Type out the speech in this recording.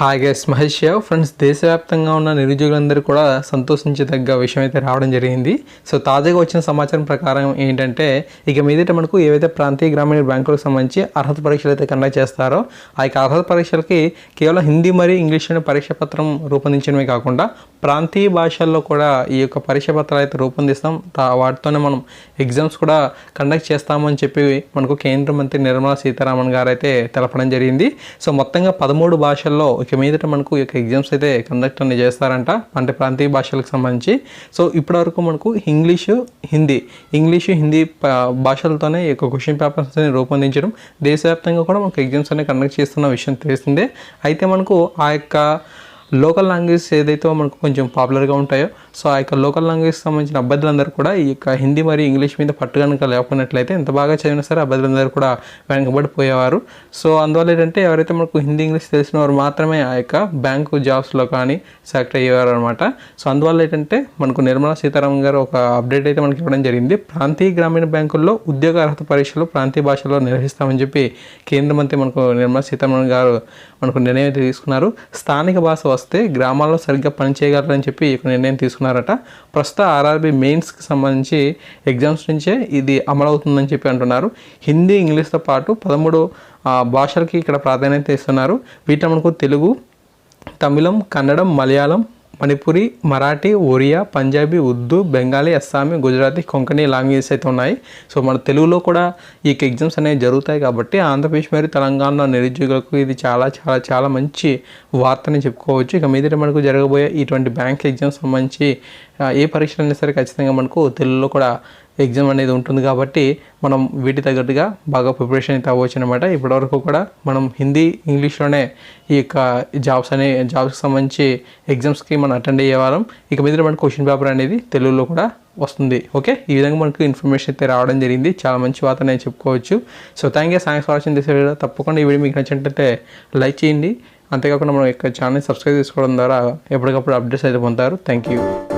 Hi guys Mahesh యావ్ friends దేశవ్యాప్తంగా ఉన్న నిరుద్యోగులందరూ కూడా సంతోషించదగ్గ విషయం అయితే రావడం జరిగింది. సో తాజాగా వచ్చిన సమాచారం ప్రకారం ఏంటంటే ఇక మీదట మనకు ఏవైతే ప్రాంతీయ గ్రామీణ బ్యాంకులకు సంబంధించి అర్హత పరీక్షలు అయితే కండక్ట్ చేస్తారో ఆ యొక్క అర్హత పరీక్షలకి కేవలం హిందీ మరియు ఇంగ్లీష్ అనే పరీక్ష పత్రం రూపొందించడమే కాకుండా ప్రాంతీయ భాషల్లో కూడా ఈ యొక్క పరీక్ష పత్రాలు అయితే రూపొందిస్తాం. తా- వాటితోనే మనం ఎగ్జామ్స్ కూడా కండక్ట్ చేస్తామని చెప్పి మనకు కేంద్ర మంత్రి నిర్మలా సీతారామన్ గారు అయితే తెలపడం జరిగింది. సో మొత్తంగా పదమూడు భాషల్లో ఇక మీదట మనకు ఈ యొక్క ఎగ్జామ్స్ అయితే కండక్ట్ అనేది చేస్తారంట అంటే ప్రాంతీయ భాషలకు సంబంధించి. సో ఇప్పటివరకు మనకు ఇంగ్లీషు హిందీ ఇంగ్లీషు హిందీ భాషలతోనే ఈ యొక్క క్వశ్చన్ పేపర్స్ రూపొందించడం దేశవ్యాప్తంగా కూడా మనకు ఎగ్జామ్స్ అనేవి కండక్ట్ చేస్తున్న విషయం తెలిసిందే. అయితే మనకు ఆ యొక్క లోకల్ లాంగ్వేజ్ ఏదైతే మనకు కొంచెం పాపులర్గా ఉంటాయో సో ఆ యొక్క లోకల్ లాంగ్వేజ్ సంబంధించిన అభ్యర్థులందరూ కూడా ఈ యొక్క హిందీ మరియు ఇంగ్లీష్ మీద పట్టు కనుక లేకపోయినట్లయితే ఎంత బాగా చదివినా సరే అభ్యర్థులందరూ కూడా వెనకబడిపోయేవారు. సో అందువల్ల ఏంటంటే ఎవరైతే మనకు హిందీ ఇంగ్లీష్ తెలిసిన వారు మాత్రమే ఆ యొక్క బ్యాంకు జాబ్స్లో కానీ సెలెక్ట్ అయ్యేవారు అనమాట సో అందువల్ల ఏంటంటే మనకు నిర్మలా సీతారామన్ గారు ఒక అప్డేట్ అయితే మనకి ఇవ్వడం జరిగింది. ప్రాంతీయ గ్రామీణ బ్యాంకుల్లో ఉద్యోగ అర్హత పరీక్షలు ప్రాంతీయ భాషలో నిర్వహిస్తామని చెప్పి కేంద్ర మంత్రి మనకు నిర్మలా సీతారామన్ గారు మనకు నిర్ణయం తీసుకున్నారు. స్థానిక భాష వస్తే గ్రామాల్లో సరిగ్గా పనిచేయగలరని చెప్పి ఈ నిర్ణయం తీసుకున్నారు. తీసుకున్నారట ప్రస్తుత ఆర్ఆర్బి మెయిన్స్కి సంబంధించి ఎగ్జామ్స్ నుంచే ఇది అమలవుతుందని చెప్పి అంటున్నారు. హిందీ ఇంగ్లీష్తో పాటు పదమూడు భాషలకి ఇక్కడ ప్రాధాన్యత ఇస్తున్నారు. వీటి మనకు తెలుగు తమిళం కన్నడం మలయాళం మణిపురి మరాఠీ ఒరియా పంజాబీ ఉర్దూ బెంగాలీ అస్సామీ గుజరాతీ కొంకణి లాంగ్వేజెస్ అయితే ఉన్నాయి. సో మన తెలుగులో కూడా ఈ ఎగ్జామ్స్ అనేవి జరుగుతాయి కాబట్టి ఆంధ్రప్రదేశ్ మరియు తెలంగాణలో నిరుద్యోగులకు ఇది చాలా చాలా చాలా మంచి వార్తని చెప్పుకోవచ్చు. ఇక మీద మనకు జరగబోయే ఇటువంటి బ్యాంక్ ఎగ్జామ్స్ సంబంధించి ఏ పరీక్షలు అయినా సరే ఖచ్చితంగా మనకు తెలుగులో కూడా ఎగ్జామ్ అనేది ఉంటుంది కాబట్టి మనం వీటి తగ్గట్టుగా బాగా ప్రిపరేషన్ అయితే అవ్వచ్చు అనమాట ఇప్పటివరకు కూడా మనం హిందీ ఇంగ్లీష్లోనే ఈ యొక్క జాబ్స్ అనే జాబ్స్కి సంబంధించి ఎగ్జామ్స్కి మనం అటెండ్ అయ్యేవాళ్ళం ఇక మీద మనకు క్వశ్చన్ పేపర్ అనేది తెలుగులో కూడా వస్తుంది. ఓకే? ఈ విధంగా మనకు ఇన్ఫర్మేషన్ అయితే రావడం జరిగింది. చాలా మంచి వార్త నేను చెప్పుకోవచ్చు. So thank you thanks for watching this video తప్పకుండా ఈ వీడియో మీకు నచ్చినట్లయితే లైక్ చేయండి. అంతేకాకుండా మనం యొక్క ఛానల్ సబ్స్క్రైబ్ చేసుకోవడం ద్వారా ఎప్పటికప్పుడు అప్డేట్స్ అయితే పొందుతారు. Thank you